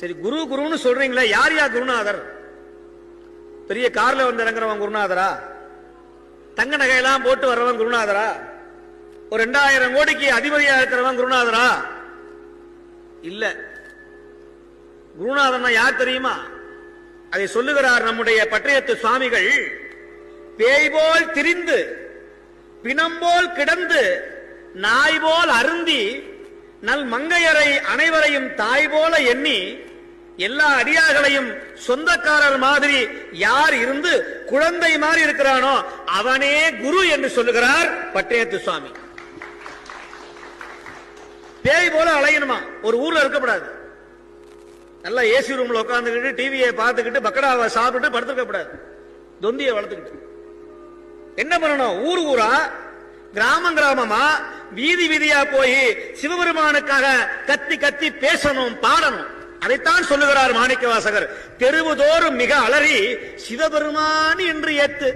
சரி குரு குருன்னு சொல்றீங்களே யார் யார் குருநாதர்? பெரிய கார்ல வந்து இறங்குறவன் குருநாதரா? தங்க நகையெல்லாம் போட்டு வர்றவன் குருநாதரா? ஒரு ரெண்டாயிரம் கோடிக்கு அதிபதியா இருக்கிறவன் குருநாதரா? இல்ல. குருநாதன் யார் தெரியுமா? அதை சொல்லுகிறார் நம்முடைய பட்டயத்து சுவாமிகள். பேய் போல் திரிந்து பிணம்போல் கிடந்து நாய் போல் அருந்தி நல் மங்கையரை அனைவரையும் தாய் போல எண்ணி எல்லா அடியார்களையும் சொந்தக்காரர் மாதிரி யார் இருந்து குழந்தை மாதிரி இருக்கிறானோ அவனே குரு என்று சொல்லுகிறார் பட்டயத்து சுவாமி. பேய் போல அலையணுமா? ஒரு ஊர்ல இருக்கக்கூடாது. நல்லா ஏசி ரூம்ல உட்காந்துக்கிட்டு டிவியை பார்த்துக்கிட்டு பக்கடாவை சாப்பிட்டு படுத்துக்க கூடாது தொந்தியை வளர்த்துக்கிட்டு. என்ன பண்ணணும்? ஊர் ஊரா? கிராமம் கிராமமா? வீதி வீதியா போய் சிவபெருமானுக்காக கத்தி கத்தி பேசணும் பாடணும். அதைத்தான் சொல்லுகிறார் மாணிக்க வாசகர் தெருவுதோறும் மிக அலறி சிவபெருமான் என்று ஏத்து.